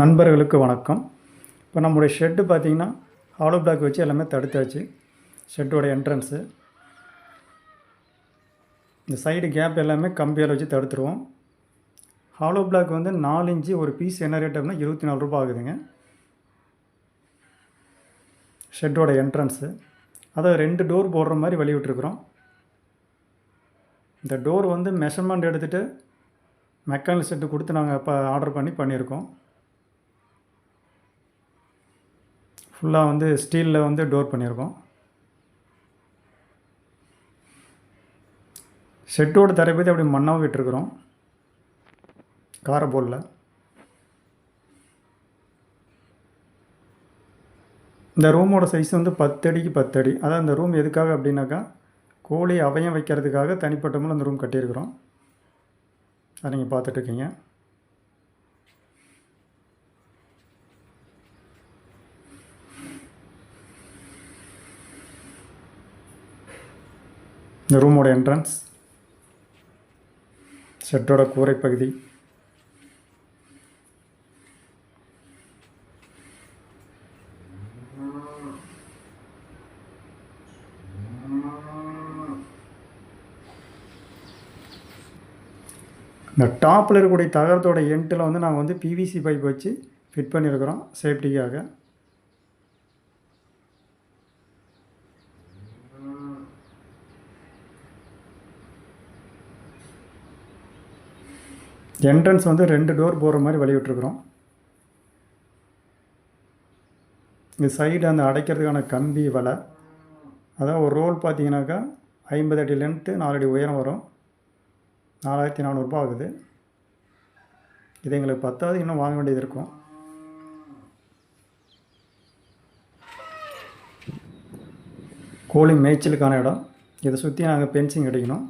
நண்பர்களுக்கு வணக்கம். இப்போ நம்முடைய ஷெட்டு பார்த்திங்கன்னா ஹாலோ பிளாக் வச்சு எல்லாமே தடுத்தாச்சு. ஷெட்டோட என்ட்ரன்ஸு இந்த சைடு கேப் எல்லாமே கம்பியால் வச்சு தடுத்துருவோம். ஹாலோ பிளாக் வந்து நாலு இன்ச்சு ஒரு பீஸ் என்ன ரேட் அப்படின்னா இருபத்தி நாலு ரூபா ஆகுதுங்க. ஷெட்டோட என்ட்ரன்ஸு அதை ரெண்டு டோர் போடுற மாதிரி வெளியிட்ருக்குறோம் இந்த டோர் வந்து மெஷர்மெண்ட் எடுத்துகிட்டு மெக்கானிக் செட்டு கொடுத்து நாங்கள் இப்போ ஆர்டர் பண்ணி பண்ணியிருக்கோம். ஃபுல்லாக வந்து ஸ்டீலில் வந்து டோர் பண்ணியிருக்கோம். செட்டோட தரைப்பதி அப்படி மண்ணாக விட்டுருக்குறோம். காரபோலில். இந்த ரூமோட சைஸ் வந்து பத்தடிக்கு பத்தடி. அதான் இந்த ரூம் எதுக்காக அப்படின்னாக்கா கோழி அவையம் வைக்கிறதுக்காக தனிப்பட்ட மூலம் அந்த ரூம் கட்டியிருக்கிறோம். அதை நீங்கள் பார்த்துட்ருக்கீங்க இந்த ரூமோட என்ட்ரன்ஸ் ஷெட்டோட கூரை பகுதி இந்த டாப்பில் இருக்கக்கூடிய தகரத்தோட எண்ட்டில் வந்து நாங்கள் வந்து பிவிசி பைப் வச்சு ஃபிட் பண்ணியிருக்கிறோம் சேஃப்டிக்காக என்ட்ரன்ஸ் வந்து ரெண்டு டோர் போகிற மாதிரி வழி விட்டுருக்குறோம் இந்த சைடு அந்த அடைக்கிறதுக்கான கம்பி வலை. அதான் ஒரு ரோல் பார்த்தீங்கன்னாக்கா ஐம்பது அடி லென்த்து நாலு அடி உயரம் வரும். நாலாயிரத்தி நானூறுபா ஆகுது. இது எங்களுக்கு பத்தாவது இன்னும் வாங்க வேண்டியது இருக்கும். கோழி மேய்ச்சலுக்கான இடம். இதை சுற்றி நாங்கள் பென்சிங் அடிக்கணும்.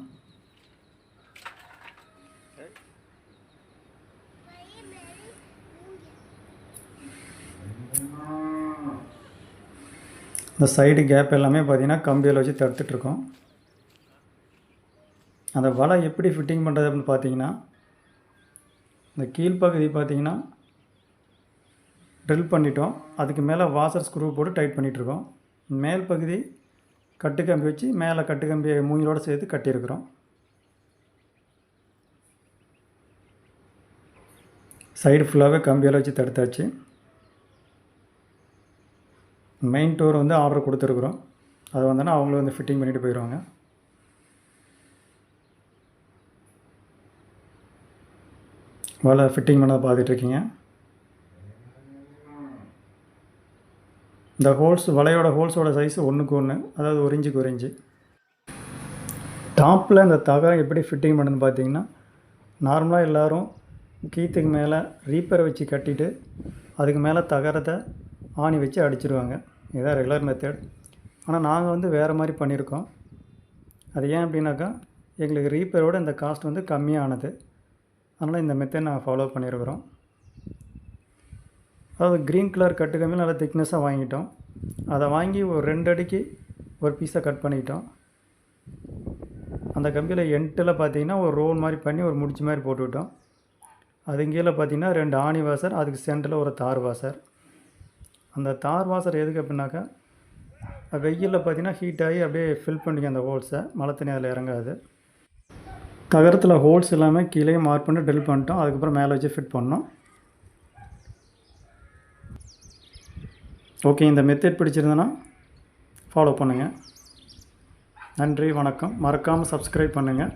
இந்த சைடு கேப் எல்லாமே பார்த்திங்கன்னா கம்பியில் வச்சு தடுத்துட்ருக்கோம் அந்த வலை எப்படி ஃபிட்டிங் பண்ணுறது அப்படின்னு பார்த்தீங்கன்னா இந்த கீழ்ப்பகுதி பார்த்திங்கன்னா ட்ரில் பண்ணிட்டோம். அதுக்கு மேலே வாசர் ஸ்க்ரூ போட்டு டைட் பண்ணிகிட்ருக்கோம் மேல் பகுதி கட்டு கம்பி வச்சு மேலே கட்டு கம்பி மூங்கிலோடு சேர்த்து கட்டியிருக்கிறோம். சைடு ஃபுல்லாகவே கம்பியால் வச்சு தடுத்தாச்சு. மெயின் டோர் வந்து ஆர்டர் கொடுத்துருக்குறோம். அது வந்தோன்னா அவங்களும் வந்து ஃபிட்டிங் பண்ணிவிட்டு போயிடுவாங்க. வலை ஃபிட்டிங் பண்ணதை பார்த்துட்ருக்கீங்க இந்த ஹோல்ஸ் வலையோட ஹோல்ஸோட சைஸ் ஒன்றுக்கு ஒன்று அதாவது ஒரு இன்ச்சுக்கு ஒரு இன்ச்சு. டாப்பில் இந்த தகரம் எப்படி ஃபிட்டிங் பண்ணுன்னு பார்த்தீங்கன்னா நார்மலாக எல்லோரும் கீத்துக்கு மேலே ரீப்பரை வச்சு கட்டிட்டு அதுக்கு மேலே தகரத்தை ஆணி வச்சு அடிச்சிருவாங்க. இதுதான் ரெகுலர் மெத்தட் ஆனால் நாங்கள் வந்து வேறு மாதிரி பண்ணியிருக்கோம். அது ஏன் அப்படின்னாக்கா எங்களுக்கு ரீப்பேரோட இந்த காஸ்ட் வந்து கம்மியானது. அதனால் இந்த மெத்தட் நாங்கள் ஃபாலோ பண்ணியிருக்கிறோம். அதாவது க்ரீன் கலர் கட்டு கம்மி நல்லா திக்னஸாக வாங்கிட்டோம். அதை வாங்கி ஒரு ரெண்டு அடிக்கு ஒரு பீஸை கட் பண்ணிக்கிட்டோம் அந்த கம்பியில் எண்டில் பார்த்தீங்கன்னா ஒரு ரோல் மாதிரி பண்ணி ஒரு முடிச்சு மாதிரி போட்டுவிட்டோம். அது கீழே பார்த்தீங்கன்னா ரெண்டு ஆணி வாசர் அதுக்கு சென்டரில் ஒரு தார் வாசர். அந்த தார் வாசர் எதுக்கு அப்படின்னாக்கா வெயிலில் பார்த்தீங்கன்னா ஹீட் ஆகி அப்படியே ஃபில் பண்ணிக்க அந்த ஹோல்ஸை மழை தண்ணி அதில் இறங்காது. தகரத்தில் ஹோல்ஸ் எல்லாமே கீழே மார்க் பண்ணி ட்ரில் பண்ணிட்டோம். அதுக்கப்புறம் மேலே வச்சு ஃபிட் பண்ணோம். ஓகே இந்த மெத்தட் பிடிச்சிருந்தனா ஃபாலோ பண்ணுங்கள் நன்றி வணக்கம். மறக்காமல் சப்ஸ்கிரைப் பண்ணுங்கள்